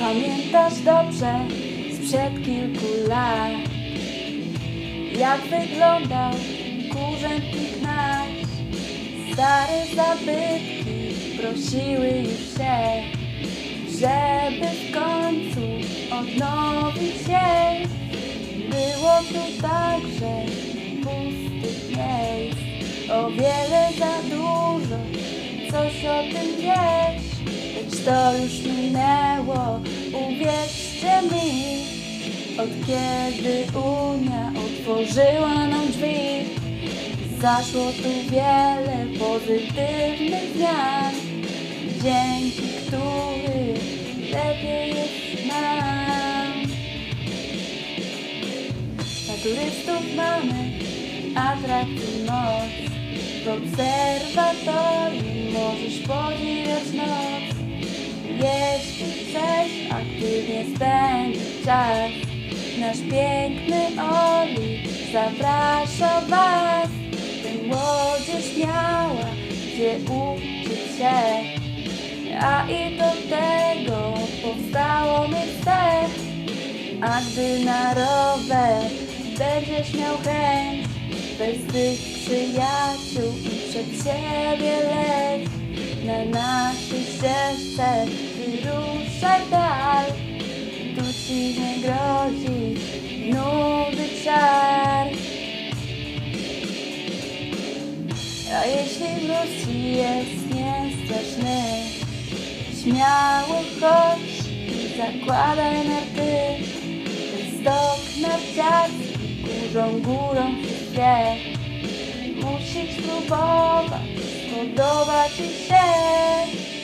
Pamiętasz dobrze sprzed kilku lat Jak wyglądał kurzętnik nasz Stare zabytki prosiły już się Żeby w końcu odnowić się. Było tu także pustych miejsc O wiele za dużo, coś o tym wiesz Lecz to już minęło, Od kiedy Unia otworzyła nam drzwi Zaszło tu wiele pozytywnych zmian. Dzięki którym lepiej jest nam. Dla turystów mamy atrakcji moc W obserwatorium możesz podziwiać noc. Jeśli chcesz aktywnie spędzić czas Nasz piękny Oli zaprasza Was By młodzież miała gdzie uczyć się. A i do tego powstało miejsce a gdy na rower będziesz miał chęć Bez tych przyjaciół i przed siebie leć. Na naszej ścieżce wyruszaj dal Tu ci nie grozi A jeśli ci jest niestraszny Śmiało chodź i zakładaj narty. Stok narciarski górą, górą wie Musisz próbować, podoba ci się